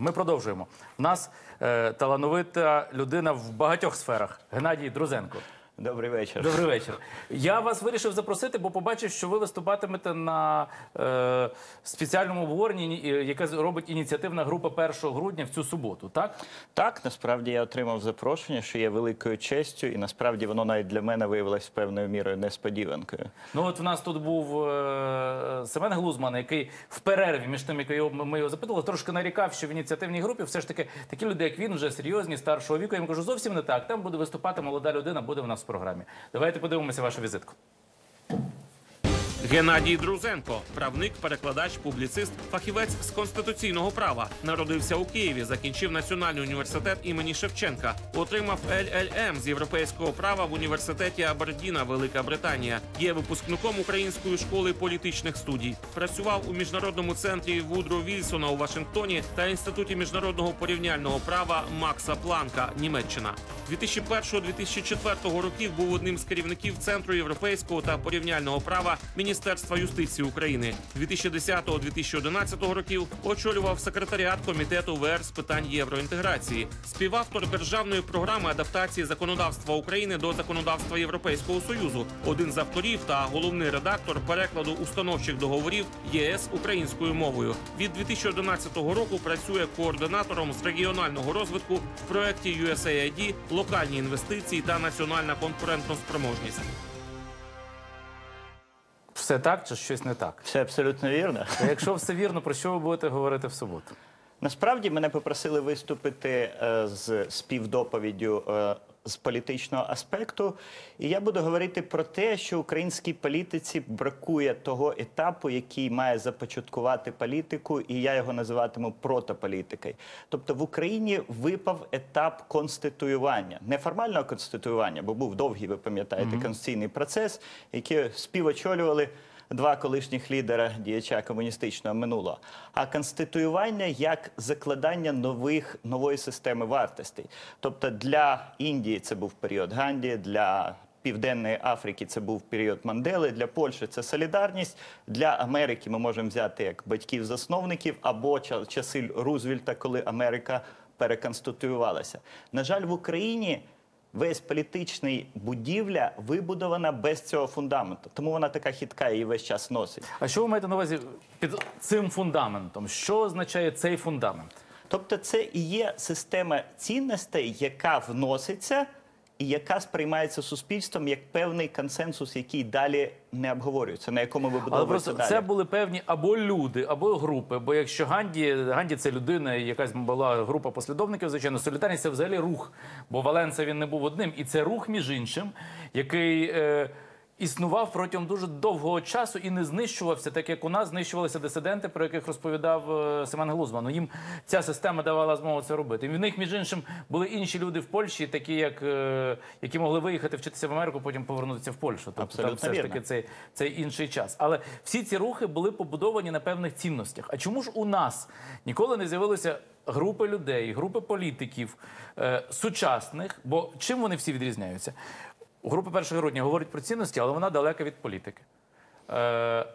Ми продовжуємо. У нас е, талановита людина в багатьох сферах. Геннадій Друзенко. Добрий вечір. Добрий вечір. Я вас вирішив запросити, бо побачив, що ви виступатимете на е, спеціальному обговоренні, е, яке робить ініціативна група 1 грудня в цю суботу. Так Так, насправді я отримав запрошення, що є великою честю, і насправді воно навіть для мене виявилось певною мірою несподіванкою. ну от у нас тут був е, Семен Глузман, який в перерві між тим, як його ми його запитували, трошки нарікав, що в ініціативній групі все ж таки такі люди, як він, вже серйозні, старшого віку. Я йому кажу, зовсім не так. Там буде виступати молода людина, буде в нас в програмі. Давайте подивимося вашу візитку. Геннадій Друзенко, правник, перекладач, публіцист, фахівець з конституційного права. Народився у Києві, закінчив Національний університет імені Шевченка. Отримав ЛЛМ з європейського права в університеті Абердіна, Велика Британія. Є випускником української школи політичних студій. Працював у міжнародному центрі Вудро Вільсона у Вашингтоні та інституті міжнародного порівняльного права Макса Планка, Німеччина. 2001-2004 років був одним з керівників Центру європейського та порівняльного права Міністерства юстиції України. 2010-2011 років очолював секретаріат комітету ВР з питань євроінтеграції, співавтор державної програми адаптації законодавства України до законодавства Європейського союзу, один з авторів та головний редактор перекладу установчих договорів ЄС українською мовою. Від 2011 року працює координатором з регіонального розвитку в проєкті USAID локальні інвестиції та національна конкурентноспроможність. Все так чи щось не так? Все абсолютно вірно. А якщо все вірно, про що ви будете говорити в суботу? Насправді мене попросили виступити е, з співдоповіддю е, з політичного аспекту, і я буду говорити про те, що українській політиці бракує того етапу, який має започаткувати політику, і я його називатиму протополітикою. Тобто в Україні випав етап конституювання, не формального конституювання, бо був довгий, ви пам'ятаєте, конституційний процес, який співочолювали два колишніх лідера діяча комуністичного минулого, а конституювання як закладання нових нової системи вартостей. Тобто для Індії це був період Ганді, для Південної Африки це був період Мандели, для Польщі це солідарність. Для Америки ми можемо взяти як батьків-засновників або ча- часи Рузвельта, коли Америка переконституювалася. На жаль, в Україні весь політичний будівля вибудована без цього фундаменту. Тому вона така хитка і весь час носить. А що ви маєте на увазі під цим фундаментом? Що означає цей фундамент? Тобто, це і є система цінностей, яка вноситься і яка сприймається суспільством як певний консенсус, який далі не обговорюється, на якому вибудовується далі. це були певні або люди, або групи. Бо якщо Ганді, Ганді це людина, якась була група послідовників, звичайно, солідарність це взагалі рух. Бо Валенса він не був одним. І це рух, між іншим, який. Е, Існував протягом дуже довгого часу і не знищувався, так як у нас знищувалися дисиденти, про яких розповідав е, Семен Глузман. Ну, їм ця система давала змогу це робити. І в них, між іншим, були інші люди в Польщі, такі як е, які могли виїхати вчитися в Америку, потім повернутися в Польщу. Тобто Абсолютно там все ж таки цей, цей інший час. Але всі ці рухи були побудовані на певних цінностях. А чому ж у нас ніколи не з'явилися групи людей, групи політиків е, сучасних? Бо чим вони всі відрізняються? Група 1 грудня говорить про цінності, але вона далека від політики. Е,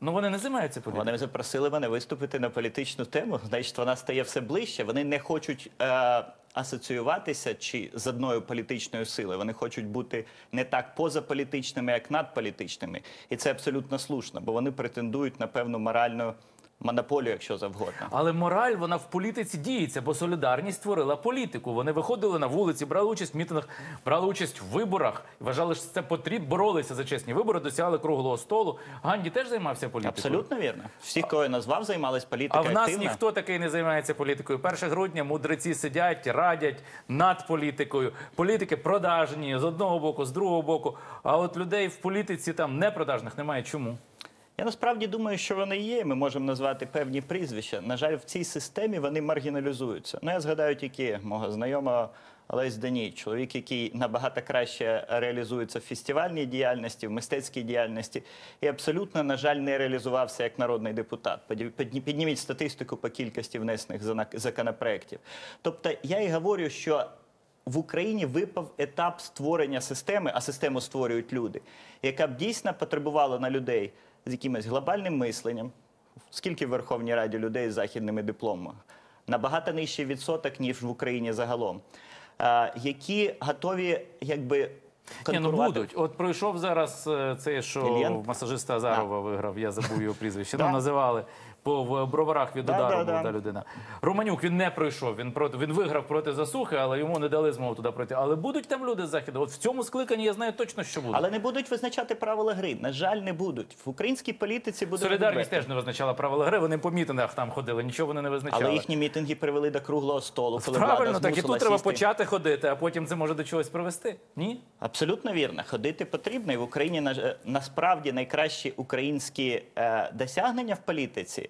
ну вони не займаються політикою. Вони запросили мене виступити на політичну тему. Значить, вона стає все ближче. Вони не хочуть е, асоціюватися чи з одною політичною силою. Вони хочуть бути не так позаполітичними, як надполітичними. І це абсолютно слушно, бо вони претендують на певну моральну монополію, якщо завгодно. Але мораль вона в політиці діється, бо солідарність створила політику. Вони виходили на вулиці, брали участь в мітингах, брали участь в виборах, вважали, що це потрібно, боролися за чесні вибори, досягали круглого столу. Ганді теж займався політикою. Абсолютно вірно. Всі, кого я назвав, займались А в нас активно. ніхто такий не займається політикою. 1 грудня мудреці сидять, радять над політикою. Політики продажні з одного боку, з другого боку. А от людей в політиці там непродажних немає. Чому? Я насправді думаю, що вони є. Ми можемо назвати певні прізвища. На жаль, в цій системі вони маргіналізуються. Ну, я згадаю тільки мого знайомого Олесь Даній, чоловік, який набагато краще реалізується в фестивальній діяльності, в мистецькій діяльності, і абсолютно, на жаль, не реалізувався як народний депутат. Підніміть статистику по кількості внесених законопроєктів. Тобто, я і говорю, що в Україні випав етап створення системи, а систему створюють люди, яка б дійсно потребувала на людей з якимось глобальним мисленням. Скільки в Верховній Раді людей з західними дипломами? набагато нижчий відсоток, ніж в Україні загалом, е, які готові якби Ні, ну будуть. От пройшов зараз це, цей, що Ільєнко? масажиста Азарова виграв, я забув його прізвище. Да. Ну, називали по в броварах від удару да. та людина. Романюк він не пройшов. Він проти він виграв проти засухи, але йому не дали змогу туди пройти. Але будуть там люди з заходу. От в цьому скликанні я знаю точно, що будуть. Але не будуть визначати правила гри. На жаль, не будуть. В українській політиці буде Солідарність теж не визначала правила гри. Вони по мітингах там ходили, нічого вони не визначали. Але їхні мітинги привели до круглого столу, коли Правильно, так і тут треба почати ходити, а потім це може до чогось привести. Ні? Абсолютно вірно. Ходити потрібно. І в Україні е, насправді найкращі українські е, досягнення в політиці,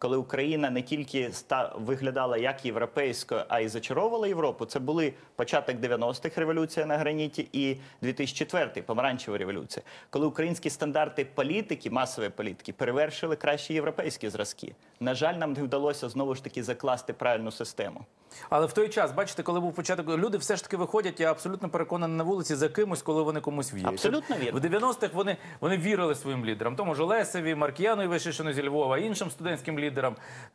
коли Україна не тільки виглядала як європейською, а й зачаровувала Європу. Це були початок 90-х революція на граніті і 2004 помаранчева революція, коли українські стандарти політики, масової політики, перевершили кращі європейські зразки. На жаль, нам не вдалося знову ж таки закласти правильну систему. Але в той час, бачите, коли був початок, люди все ж таки виходять, я абсолютно переконаний на вулиці за кимось, коли вони комусь вірять. Абсолютно вірно. В 90-х вони, вони вірили своїм лідерам, тому ж Олесеві, Маркіяну Вишишину зі Львова, іншим студентським лідерам.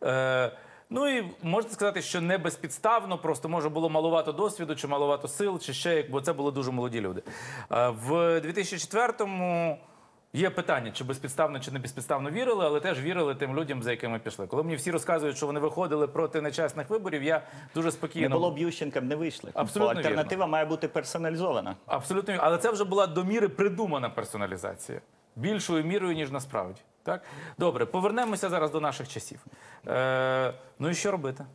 Е, ну і можна сказати, що не безпідставно, просто може було малувато досвіду, чи малувато сил, чи ще як, бо це були дуже молоді люди. Е, в 2004-му Є питання, чи безпідставно, чи не безпідставно вірили, але теж вірили тим людям, за якими пішли. Коли мені всі розказують, що вони виходили проти нечесних виборів, я дуже спокійно Не було б Ющенком, не вийшли. Абсолютно Бо альтернатива має бути персоналізована. Абсолютно, але це вже була до міри придумана персоналізація. Більшою мірою, ніж насправді. Так? Добре, повернемося зараз до наших часів. Е, ну і що робити?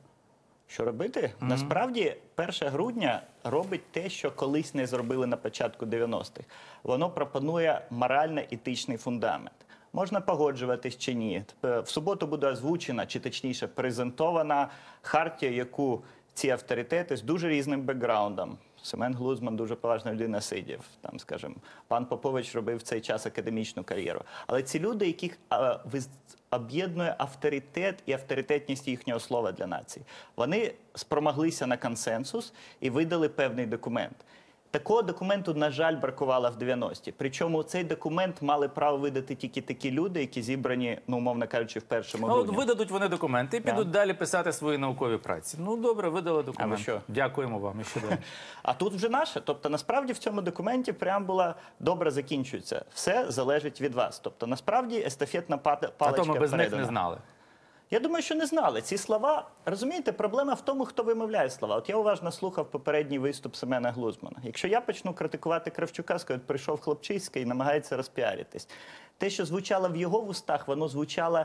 Що робити? Насправді, 1 грудня робить те, що колись не зробили на початку 90-х. Воно пропонує морально-етичний фундамент. Можна погоджуватись чи ні. В суботу буде озвучена, чи точніше презентована хартія, яку ці авторитети з дуже різним бекграундом. Семен Глузман дуже поважна людина сидів. Там, скажімо, пан Попович робив в цей час академічну кар'єру. Але ці люди, яких а, виз- об'єднує авторитет і авторитетність їхнього слова для нації, вони спромоглися на консенсус і видали певний документ. Такого документу, на жаль, бракувало в 90-ті. Причому цей документ мали право видати тільки такі люди, які зібрані, ну умовно кажучи, в першому Ну, от видадуть вони документи і підуть далі писати свої наукові праці. Ну добре, видали документи. що? Дякуємо вам. І що далі? А тут вже наше. Тобто, насправді в цьому документі преамбула добре закінчується. Все залежить від вас. Тобто, насправді естафетна пата- А то ми без них не знали. Я думаю, що не знали. Ці слова, розумієте, проблема в тому, хто вимовляє слова. От я уважно слухав попередній виступ Семена Глузмана. Якщо я почну критикувати Кравчука, скажуть, прийшов хлопчиська і намагається розпіаритись. Те, що звучало в його вустах, воно звучало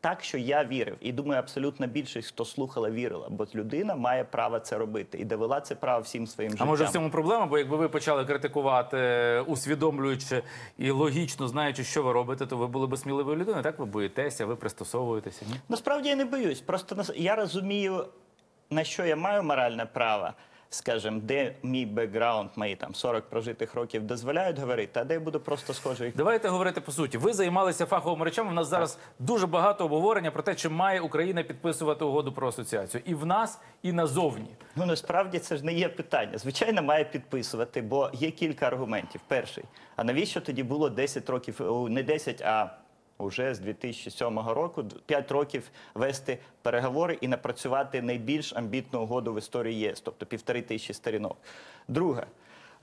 так, що я вірив. І думаю, абсолютно більшість, хто слухала, вірила. Бо людина має право це робити і довела це право всім своїм А може в цьому проблема? Бо якби ви почали критикувати, усвідомлюючи і логічно знаючи, що ви робите, то ви були б сміливою людиною. Так ви боїтеся, ви пристосовуєтеся. Ні? Насправді я не боюсь. Просто я розумію, на що я маю моральне право. Скажем, де мій бекграунд, мої там 40 прожитих років дозволяють говорити, а де я буду просто схожий. Давайте говорити по суті. Ви займалися фаховими речами. У нас зараз дуже багато обговорення про те, чи має Україна підписувати угоду про асоціацію і в нас, і назовні. Ну насправді це ж не є питання. Звичайно, має підписувати, бо є кілька аргументів. Перший, а навіщо тоді було 10 років, не 10, а уже з 2007 року 5 років вести переговори і напрацювати найбільш амбітну угоду в історії ЄС, тобто півтори тисячі сторінок. Друге.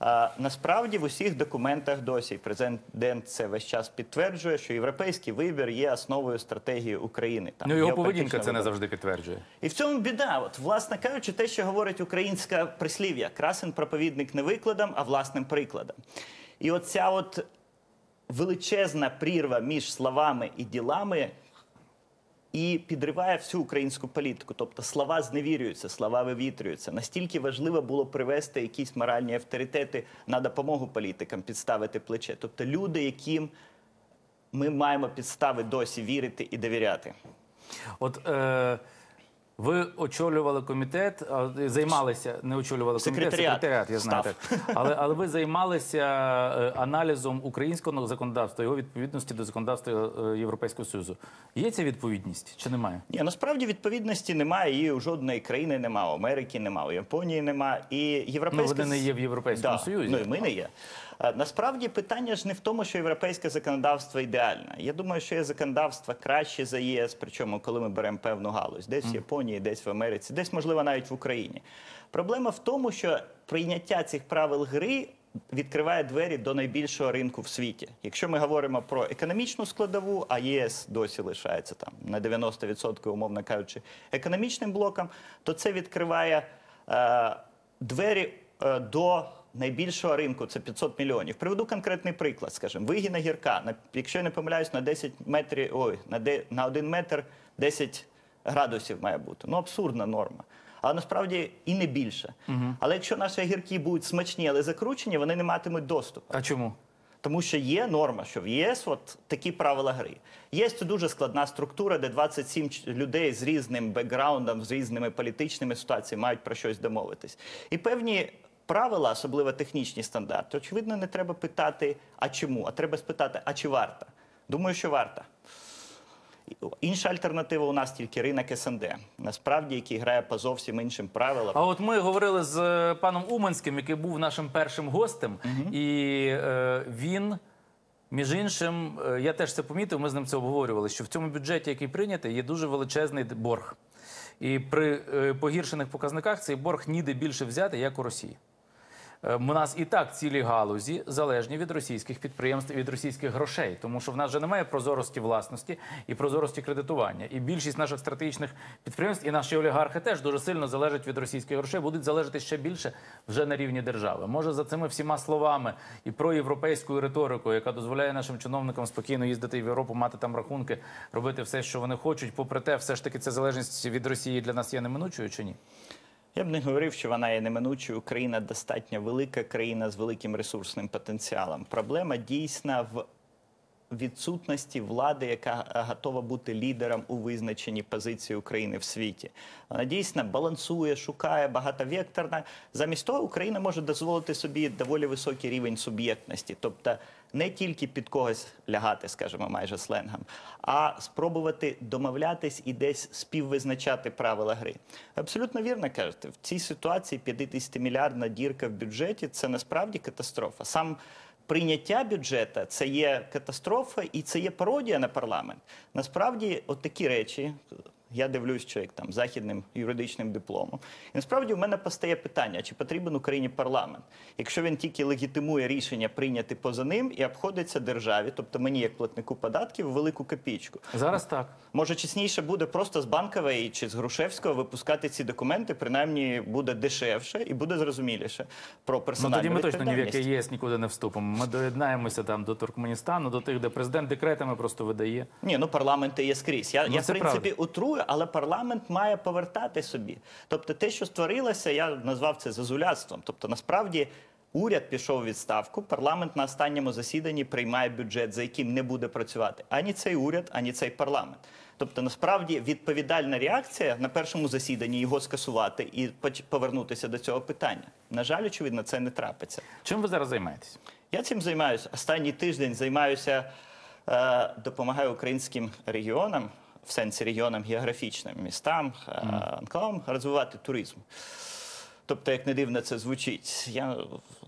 А, насправді в усіх документах досі президент це весь час підтверджує, що європейський вибір є основою стратегії України. Там Ну його поведінка це не завжди підтверджує. І в цьому біда. От, власне кажучи, те, що говорить українська прислів'я, красен проповідник не викладом, а власним прикладом. І оця от величезна прірва між словами і ділами і підриває всю українську політику. Тобто слова зневірюються, слова вивітрюються. Настільки важливо було привести якісь моральні авторитети на допомогу політикам, підставити плече. Тобто люди, яким ми маємо підстави досі вірити і довіряти. От е, ви очолювали комітет, займалися, не очолювали комітет, Секретаріат я знаю так. Але, але ви займалися е, аналізом українського законодавства, його відповідності до законодавства е, Європейського Союзу. Є ця відповідність чи немає? Ні, насправді відповідності немає. Її у жодної країни немає. Америки немає, Японії немає. І європейська Ну, вони не є в Європейському Да, Союзі. Ну і ми не є. Насправді питання ж не в тому, що європейське законодавство ідеальне. Я думаю, що є законодавство краще за ЄС, причому коли ми беремо певну галузь, десь в Японії. Японії, десь в Америці, десь, можливо, навіть в Україні. Проблема в тому, що прийняття цих правил гри відкриває двері до найбільшого ринку в світі. Якщо ми говоримо про економічну складову, а ЄС досі лишається там на 90%, умовно кажучи, економічним блоком, то це відкриває е, двері е, до найбільшого ринку це 500 мільйонів. Приведу конкретний приклад. Скажімо, вигіна гірка. На, якщо я не помиляюсь, на 10 метрів, ой, на, де, на 1 метр 10 градусів має бути. Ну, абсурдна норма. Але насправді і не більше. Але якщо наші гірки будуть смачні, але закручені, вони не матимуть доступу. А чому? Тому що є норма, що в ЄС от такі правила гри. Це дуже складна структура, де 27 ч- людей з різним бекграундом, з різними політичними ситуаціями мають про щось домовитись. І певні правила, особливо технічні стандарти, очевидно, не треба питати, а чому, а треба спитати, а чи варта. Думаю, що варта. Інша альтернатива у нас тільки ринок СНД, насправді, який грає по зовсім іншим правилам. А от ми говорили з е, паном Уманським, який був нашим першим гостем, і е, він. Між іншим, е, я теж це помітив, ми з ним це обговорювали, що в цьому бюджеті, який прийнятий, є дуже величезний борг. І при е, погіршених показниках цей борг ніде більше взяти, як у Росії. Е, У нас і так цілі галузі залежні від російських підприємств від російських грошей, тому що в нас вже немає прозорості власності і прозорості кредитування. І більшість наших стратегічних підприємств і наші олігархи теж дуже сильно залежать від російських грошей, будуть залежати ще більше вже на рівні держави. Може за цими всіма словами і про європейську риторику, яка дозволяє нашим чиновникам спокійно їздити в Європу, мати там рахунки, робити все, що вони хочуть. Попри те, все ж таки ця залежність від Росії для нас є неминучою чи ні? Я б не говорив, що вона є неминучою. Україна достатньо велика країна з великим ресурсним потенціалом. Проблема дійсна в відсутності влади, яка е, готова бути лідером у визначенні позиції України в світі. Вона дійсно балансує, шукає багатовекторна. Замість того, Україна може дозволити собі доволі високий рівень суб'єктності, тобто не тільки під когось лягати, скажімо, майже сленгом, а спробувати домовлятись і десь співвизначати правила гри. Абсолютно вірно кажете, в цій ситуації 50-мільярдна дірка в бюджеті це насправді катастрофа. Сам прийняття бюджета це є катастрофа і це є пародія на парламент. Насправді, от такі речі. Я дивлюсь, що як там західним юридичним дипломом. І насправді в мене постає питання: чи потрібен Україні парламент, якщо він тільки легітимує рішення прийняти поза ним і обходиться державі, тобто мені, як платнику податків, велику копійку. Зараз так. Може, чесніше буде просто з банкової чи з Грушевського випускати ці документи, принаймні буде дешевше і буде зрозуміліше про Ну тоді ми точно ні в яке. ЄС нікуди не вступимо. Ми доєднаємося там до Туркменістану, до тих, де президент декретами просто видає. Ні, ну парламенти є скрізь. Я, Ну, я в принципі утрую, але парламент має повертати собі. Тобто, те, що створилося, я назвав це зазуляцтвом. Тобто, насправді. Уряд пішов у відставку. Парламент на останньому засіданні приймає бюджет, за яким не буде працювати ані цей уряд, ані цей парламент. Тобто, насправді відповідальна реакція на першому засіданні його скасувати і повернутися до цього питання. На жаль, очевидно, це не трапиться. Чим ви зараз займаєтесь? Я цим займаюся. Останній тиждень займаюся, е, допомагаю українським регіонам, в сенсі регіонам географічним, містам, е, анклавам розвивати туризм. Тобто, як не дивно це звучить, я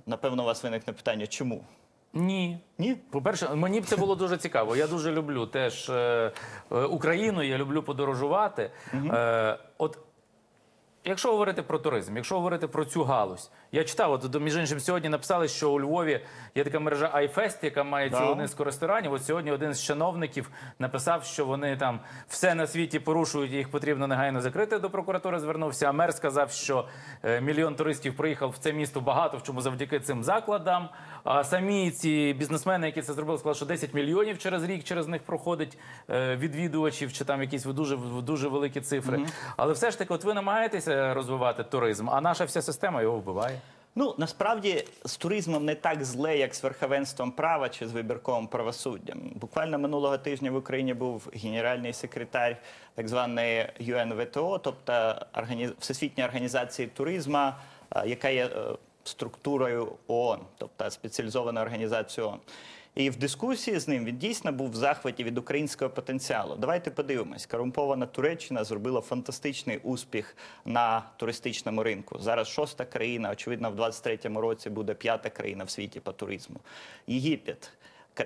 напевно у вас виникне питання, чому? Ні. Ні? По-перше, мені б це було дуже цікаво. Я дуже люблю теж е, е, Україну, я люблю подорожувати. Е, от Якщо говорити про туризм, якщо говорити про цю галузь, я читав, от між іншим, сьогодні написали, що у Львові є така мережа iFest, яка має Да. цілу низку ресторанів. От сьогодні один з чиновників написав, що вони там все на світі порушують, і їх потрібно негайно закрити. До прокуратури звернувся. А мер сказав, що е, мільйон туристів приїхав в це місто багато в чому завдяки цим закладам. А самі ці бізнесмени, які це зробили, сказали, що 10 мільйонів через рік через них проходить е, відвідувачів, чи там якісь дуже дуже великі цифри. Але все ж таки, от ви намагаєтеся розвивати туризм, а наша вся система його вбиває. Ну насправді з туризмом не так зле, як з верховенством права чи з вибірковим правосуддям. Буквально минулого тижня в Україні був генеральний секретар так званої ЮНВТО, тобто Всесвітньої організації туризму, е, яка є е, структурою ООН, тобто спеціалізована організація ООН. І в дискусії з ним він дійсно був в захваті від українського потенціалу. Давайте подивимось. Корумпована Туреччина зробила фантастичний успіх на туристичному ринку. Зараз шоста країна, очевидно, в 23-му році буде п'ята країна в світі по туризму. Єгипет.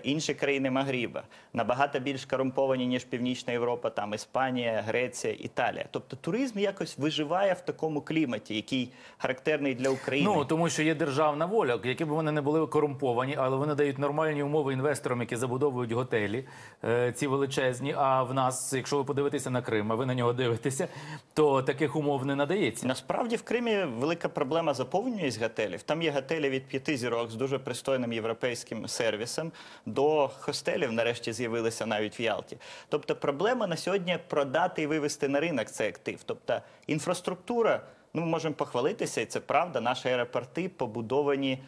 Інші країни Магріба набагато більш корумповані, ніж Північна Європа, там Іспанія, Греція, Італія. Тобто туризм якось виживає в такому кліматі, який характерний для України. Ну тому що є державна воля, які б вони не були корумповані, але вони дають нормальні умови інвесторам, які забудовують готелі, е, ці величезні. А в нас, якщо ви подивитеся на Крим, а ви на нього дивитеся, то таких умов не надається. Насправді в Кримі велика проблема заповнюваність готелів. Там є готелі від п'яти зірок з дуже пристойним європейським сервісом до хостелів. Нарешті з'явилися навіть в Ялті. Тобто, проблема на сьогодні продати і вивести на ринок цей актив. Тобто інфраструктура, ну ми можемо похвалитися, і це правда. Наші аеропорти побудовані.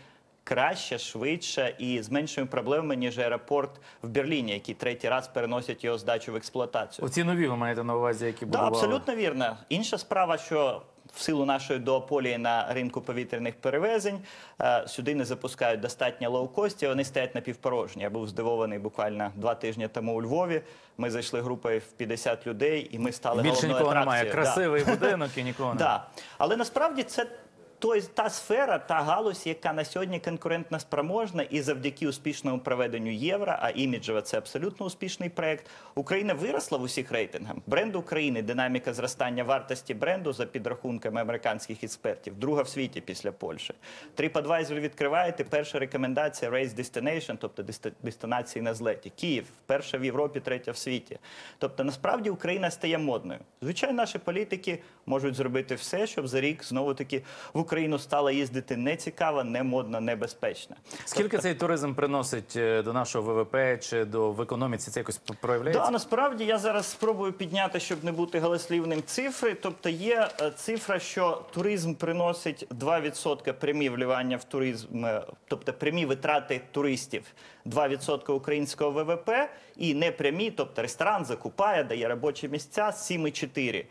Краще, швидше і з меншими проблемами, ніж аеропорт в Берліні, який третій раз переносять його здачу в експлуатацію. Оці нові ви маєте на увазі, які Так, будували? абсолютно вірно. Інша справа, що в силу нашої дуополії на ринку повітряних перевезень е, сюди не запускають достатньо лоукостів, вони стоять напівпорожні. Я був здивований буквально два тижні тому у Львові. Ми зайшли групою в 50 людей, і ми стали Більше головною нікого немає. Да. Красивий будинок і нікого немає. Да. Але насправді це той, та сфера, та галузь, яка на сьогодні конкурентно спроможна, і завдяки успішному проведенню євро, а іміджево це абсолютно успішний проект. Україна виросла в усіх рейтингах. Бренд України, динаміка зростання вартості бренду за підрахунками американських експертів, друга в світі після Польщі. TripAdvisor відкриваєте. Перша рекомендація Race Destination, тобто дести- дестинації на злеті. Київ, перша в Європі, третя в світі. Тобто, насправді Україна стає модною. Звичайно, наші політики можуть зробити все, щоб за рік знову таки в Україну стало їздити не цікаво, не модно, небезпечно. Скільки цей туризм приносить е, до нашого ВВП чи до в економіці? Це якось проявляється? Да, насправді я зараз спробую підняти, щоб не бути голослівним цифри. Тобто є е, цифра, що туризм приносить 2% прямі вливання в туризм, е, тобто прямі витрати туристів, 2% українського ВВП і непрямі, тобто ресторан закупає, дає робочі місця 7,4%.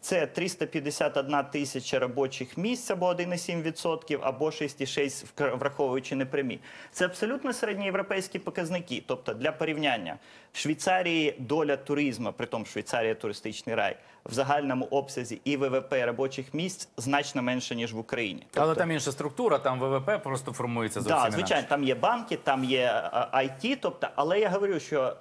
Це 351 тисяча робочих місць або 1,7%, або 6,6% вкр- враховуючи непрямі. Це абсолютно середньоєвропейські показники. Тобто для порівняння в Швейцарії доля туризму, при тому Швейцарія туристичний рай, в загальному обсязі і ВВП робочих місць значно менше ніж в Україні. Але там інша структура, там ВВП просто формується зовсім Так, інакше. звичайно, там є банки, там є IT, тобто, але я говорю, що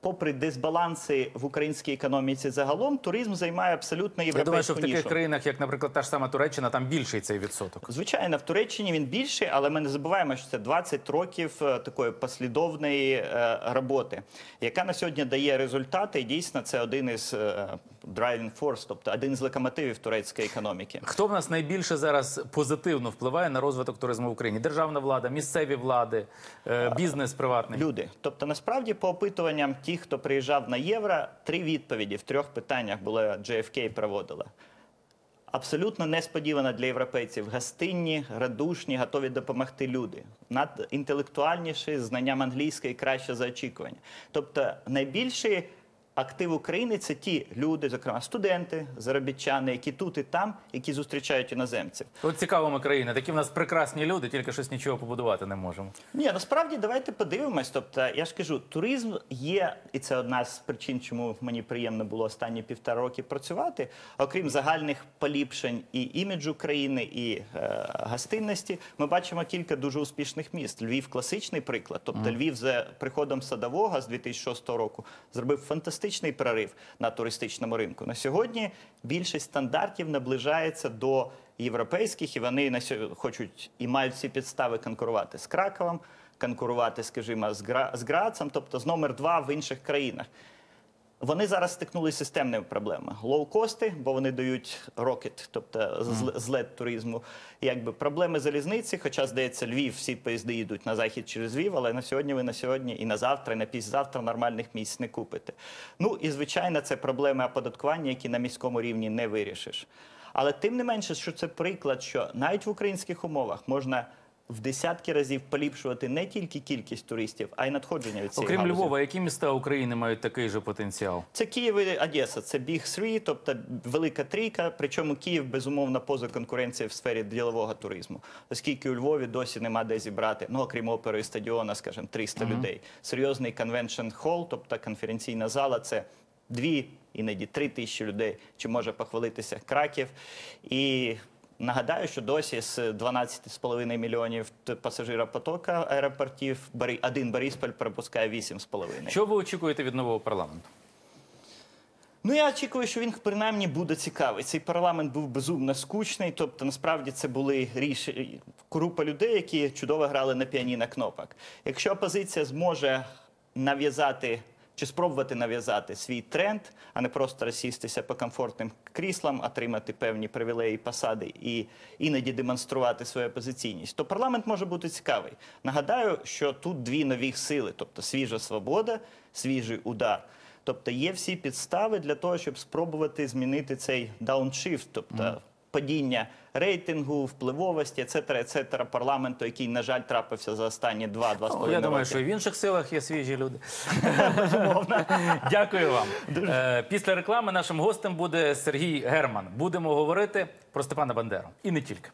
попри дисбаланси в українській економіці загалом, туризм займає абсолютно Я європейську думаю, що в таких нішу. країнах, як, наприклад, та ж сама Туреччина, там більший цей відсоток. Звичайно, в Туреччині він більший, але ми не забуваємо, що це 20 років е, такої послідовної е, роботи, яка на сьогодні дає результати. І дійсно це один із е, driving force, тобто один з локомотивів турецької економіки. Хто в нас найбільше зараз позитивно впливає на розвиток туризму в Україні? Державна влада, місцеві влади, бізнес приватний. Люди. Тобто, насправді, по опитуванням тих, хто приїжджав на євро, три відповіді в трьох питаннях була JFK проводила. Абсолютно несподівано для європейців. Гостинні, радушні, готові допомогти люди. Надінтелектуальніші, з знанням англійської краще за очікування. Тобто, найбільший актив України це ті люди, зокрема студенти, заробітчани, які тут і там, які зустрічають іноземців. От цікаво ми країна. Такі в нас прекрасні люди, тільки щось нічого побудувати не можемо. Ні, насправді давайте подивимось. Тобто, я ж кажу, туризм є, і це одна з причин, чому мені приємно було останні півтора роки працювати. Окрім загальних поліпшень і іміджу країни, і е, гостинності, ми бачимо кілька дуже успішних міст. Львів класичний приклад. Тобто, Львів за приходом садового з 2006 року зробив фантастичний прорив на туристичному ринку. На сьогодні більшість стандартів наближається до європейських, і вони на сьогодні хочуть і мають всі підстави конкурувати з Краковом, конкурувати, скажімо, з Грацем, тобто з номер два в інших країнах. Вони зараз стикнулися з системними проблемами. Лоукости, бо вони дають рокет, тобто злет туризму. Якби проблеми залізниці, хоча, здається, Львів, всі поїзди йдуть на захід через Львів, але на сьогодні ви на сьогодні і на завтра, і на післязавтра нормальних місць не купите. Ну і звичайно, це проблеми оподаткування, які на міському рівні не вирішиш. Але тим не менше, що це приклад, що навіть в українських умовах можна в десятки разів поліпшувати не тільки кількість туристів, а й надходження від цієї Окрім галузі. Львова, які міста України мають такий же потенціал? Це Київ і Одеса, це Big Three, тобто велика трійка. Причому Київ безумовно поза конкуренцією в сфері ділового туризму, оскільки у Львові досі нема де зібрати, ну окрім опери і стадіона, скажімо, 300 людей. Серйозний конвеншн хол, тобто конференційна зала, це дві, іноді три тисячі людей, чи може похвалитися Краків. І Нагадаю, що досі з 12,5 мільйонів пасажиропотока аеропортів один Борисполь пропускає 8,5. Що ви очікуєте від нового парламенту? Ну я очікую, що він принаймні буде цікавий. Цей парламент був безумно скучний. Тобто, насправді це були рішення група людей, які чудово грали на піаніно кнопок. Якщо опозиція зможе нав'язати чи спробувати нав'язати свій тренд, а не просто розсістися по комфортним кріслам, отримати певні привілеї, посади і іноді демонструвати свою опозиційність, то парламент може бути цікавий. Нагадаю, що тут дві нові сили, тобто свіжа свобода, свіжий удар. Тобто є всі підстави для того, щоб спробувати змінити цей дауншифт, тобто падіння рейтингу, впливовості, ецетера, ецетера, парламенту, який, на жаль, трапився за останні два-два Ну, я думаю, що і в інших силах є свіжі люди. Дякую вам. Е, Після реклами нашим гостем буде Сергій Герман. Будемо говорити про Степана Бандеру. І не тільки.